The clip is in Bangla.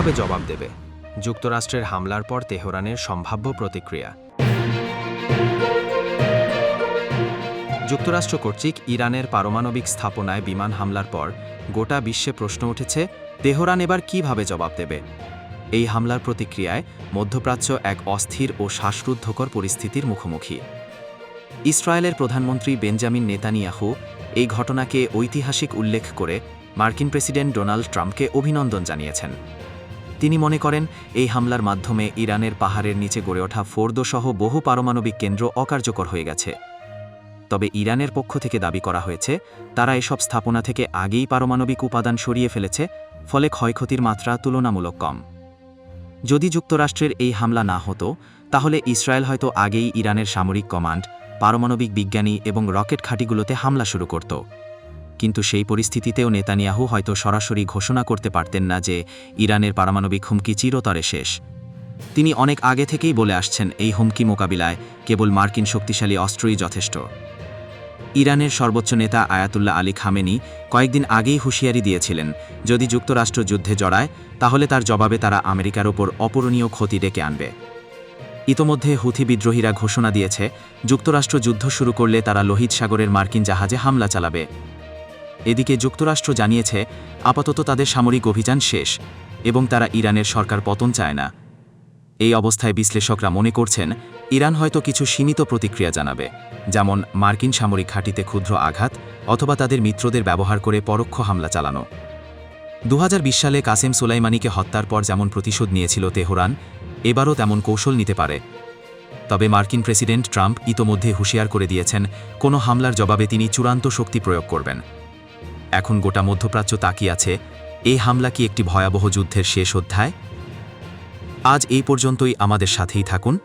কীভাবে জবাব দেবে? যুক্তরাষ্ট্রের হামলার পর তেহরানের সম্ভাব্য প্রতিক্রিয়া। যুক্তরাষ্ট্র কর্তৃক ইরানের পারমাণবিক স্থাপনায় বিমান হামলার পর গোটা বিশ্বে প্রশ্ন উঠেছে, তেহরান এবার কীভাবে জবাব দেবে? এই হামলার প্রতিক্রিয়ায় মধ্যপ্রাচ্য এক অস্থির ও শ্বাসরুদ্ধকর পরিস্থিতির মুখোমুখি। ইসরায়েলের প্রধানমন্ত্রী বেঞ্জামিন নেতানিয়াহু এই ঘটনাকে ঐতিহাসিক উল্লেখ করে মার্কিন প্রেসিডেন্ট ডোনাল্ড ট্রাম্পকে অভিনন্দন জানিয়েছেন। তিনি মনে করেন, এই হামলার মাধ্যমে ইরানের পাহাড়ের নিচে গড়ে ওঠা ফোর্দসহ বহু পারমাণবিক কেন্দ্র অকার্যকর হয়ে গেছে। তবে ইরানের পক্ষ থেকে দাবি করা হয়েছে, তারা এসব স্থাপনা থেকে আগেই পারমাণবিক উপাদান সরিয়ে ফেলেছে, ফলে ক্ষয়ক্ষতির মাত্রা তুলনামূলক কম। যদি যুক্তরাষ্ট্রের এই হামলা না হতো, তাহলে ইসরায়েল হয়তো আগেই ইরানের সামরিক কমান্ড, পারমাণবিক বিজ্ঞানী এবং রকেট ঘাঁটিগুলোতে হামলা শুরু করত। কিন্তু সেই পরিস্থিতিতেও নেতানিয়াহু হয়তো সরাসরি ঘোষণা করতে পারতেন না যে ইরানের পারমাণবিক হুমকি চিরতরে শেষ। তিনি অনেক আগে থেকেই বলে আসছেন এই হুমকি মোকাবিলায় কেবল মার্কিন শক্তিশালী অস্ত্রই যথেষ্ট। ইরানের সর্বোচ্চ নেতা আয়াতুল্লাহ আলী খামেনি কয়েকদিন আগেই হুঁশিয়ারি দিয়েছিলেন, যদি যুক্তরাষ্ট্র যুদ্ধে জড়ায়, তাহলে তার জবাবে তারা আমেরিকার ওপর অপূরণীয় ক্ষতি ডেকে আনবে। ইতোমধ্যে হুথি বিদ্রোহীরা ঘোষণা দিয়েছে, যুক্তরাষ্ট্র যুদ্ধ শুরু করলে তারা লোহিত সাগরের মার্কিন জাহাজে হামলা চালাবে। এদিকে যুক্তরাষ্ট্র জানিয়েছে, আপাতত তাদের সামরিক অভিযান শেষ এবং তারা ইরানের সরকার পতন চায় না। এই অবস্থায় বিশ্লেষকরা মনে করছেন, ইরান হয়তো কিছু সীমিত প্রতিক্রিয়া জানাবে, যেমন মার্কিন সামরিক ঘাঁটিতে ক্ষুদ্র আঘাত অথবা তাদের মিত্রদের ব্যবহার করে পরোক্ষ হামলা চালানো। দু হাজার বিশ সালে কাসেম সোলাইমানিকে হত্যার পর যেমন প্রতিশোধ নিয়েছিল তেহরান, এবারও তেমন কৌশল নিতে পারে। তবে মার্কিন প্রেসিডেন্ট ট্রাম্প ইতোমধ্যে হুঁশিয়ার করে দিয়েছেন, কোনো হামলার জবাবে তিনি চূড়ান্ত শক্তি প্রয়োগ করবেন। এখন গোটা মধ্যপ্রাচ্য তাকিয়ে আছে এই হামলা কি একটি ভয়াবহ যুদ্ধের শেষ অধ্যায়? আজ এই পর্যন্তই আমাদের সাথেই থাকুন।